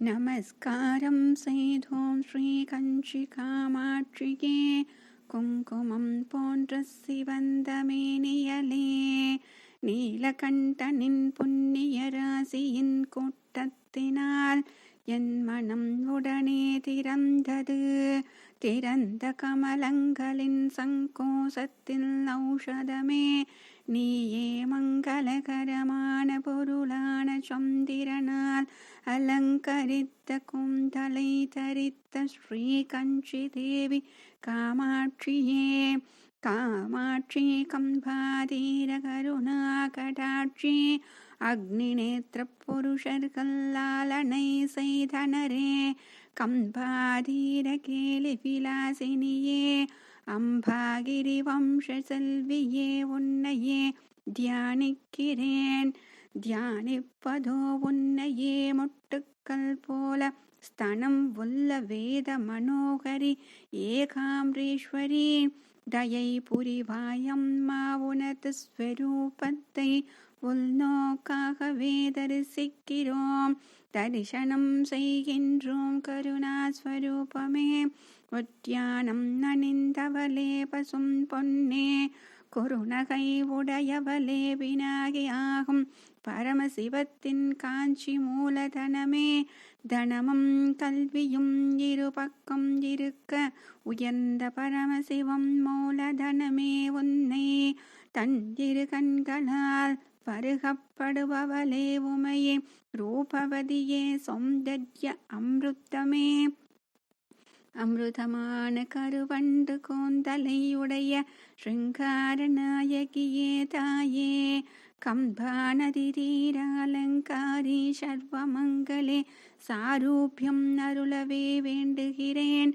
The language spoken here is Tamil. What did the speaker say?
நமஸ்காரம் செய்தோம் ஸ்ரீ கஞ்சி குங்குமம் போன்ற சிவந்த மேனியலே நீலகண்டனின் புண்ணிய ராசியின் கூட்டத்தினால் என் மனம் உடனே திறந்தது திறந்த கமலங்களின் சங்கோசத்தில் ஔஷதமே நீயே மங்களகரமான பொருளான சந்திரனால் அலங்கரித்த குந்தலை தரித்த ஸ்ரீ கஞ்சி தேவி காமாட்சியே காமாட்சி கம்பாதீர கருணா கடாட்சி அக்னிநேத்திர புருஷர்கள் லாலனை தியானிப்பதோ உன்னையே முட்டுக்கள் போல ஸ்தனம் உள்ள வேத மனோகரி ஏகாம்ரீஸ்வரி தயை புரிவாயம்மா உனது ஸ்வரூபத்தை உள்நோக்காகவே தரிசிக்கிறோம் தரிசனம் செய்கின்றோம் கருணாஸ்வரூபமே ஒற்றியானம் நனிந்தவலே பசும் பொன்னே. குறுநகை உடையவளே வினாகி ஆகும். பரமசிவத்தின் காஞ்சி மூலதனமே தனமும் கல்வியும் இரு பக்கம் இருக்க உயர்ந்த பரமசிவம் மூலதனமே உன்னை தன் இரு கண்களால் பருகப்படுபவளே உமையே. ரூபவதியே சௌந்தர்ய அமிர்தமே அமிர்தமான கருவண்டு கோந்தலையுடைய ஸ்ருங்கார நாயகியே தாயே கம்பானதிரீராலங்காரி சர்வமங்களே சாரூபியம் அருளவே வேண்டுகிறேன்